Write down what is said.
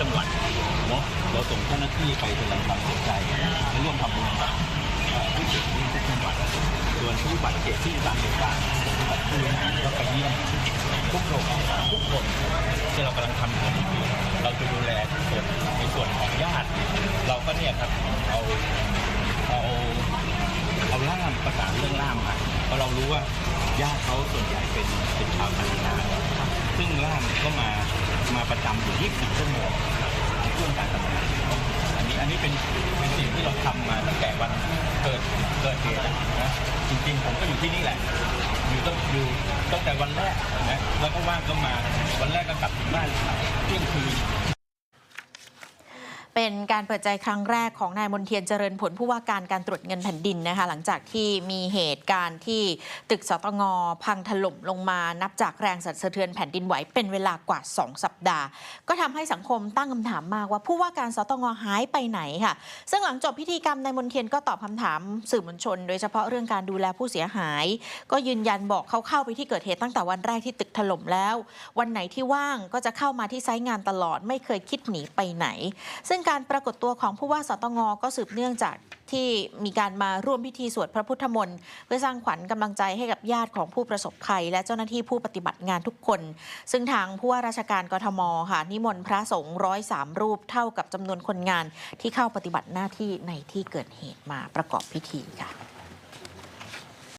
จังหวัดเนาะเราส่งเจ้าหน้าที่ไปแสดงความเสียใจและร่วมทำบุญกับผู้เสียชีวิตทุกจังหวัดส่วนผู้บาดเจ็บที่ตามเหตุการณ์ก็ไปเยี่ยมทุกโรงพยาบาลทุกคนที่เรากำลังทำอยู่นี่เราจะดูแลทุกคนในส่วนของญาติ เราก็เนี่ยครับเอาเอาเอาล่ามประสานเรื่องล่ามมาเพราะเรารู้ว่าญาติเขาส่วนใหญ่เป็นเป็นชาวต่างชาติซึ่งล่ามก็มา มาประจำอยู่20ชั่วโมงในช่วงการทำงานอันนี้อันนี้เป็นเป็นสิ่งที่เราทำมาตั้งแต่วันเกิดเกิดเหตุนะจริงๆผมก็อยู่ที่นี่แหละ อยู่ตั้งอยู่ตั้งแต่วันแรกนะแล้วก็ว่างก็มาวันแรกก็กลับถึงบ้านเที่ยงคืน เป็นการเปิดใจครั้งแรกของนายมนเทียนเจริญผลผู้ว่าการการตรวจเงินแผ่นดินนะคะหลังจากที่มีเหตุการณ์ที่ตึกสตงพังถล่มลงมานับจากแรงสั่นสะเทือนแผ่นดินไหวเป็นเวลากว่า 2 สัปดาห์ ก็ทำให้สังคมตั้งคำถามมากว่าผู้ว่าการสตงหายไปไหนค่ะ ซึ่งหลังจบพิธีกรรมนายมนเทียนก็ตอบคำถามสื่อมวลชน โดยเฉพาะเรื่องการดูแลผู้เสียหาย ก็ยืนยันบอกเขาเข้าไปที่เกิดเหตุตั้งแต่วันแรกที่ตึกถล่มแล้ว วันไหนที่ว่างก็จะเข้ามาที่ไซต์งานตลอดไม่เคยคิดหนีไปไหน ซึ่งการปรากฏตัวของผู้ว่าสตงก็สืบเนื่องจากที่มีการมาร่วมพิธีสวดพระพุทธมนต์เพื่อสร้างขวัญกำลังใจให้กับญาติของผู้ประสบภัย และเจ้าหน้าที่ผู้ปฏิบัติงานทุกคน ซึ่งทางผู้ว่าราชการกทมค่ะนิมนต์พระสงฆ์ร้อยสามรูปเท่ากับจำนวนคนงานที่เข้าปฏิบัติหน้าที่ในที่เกิดเหตุมาประกอบพิธีค่ะ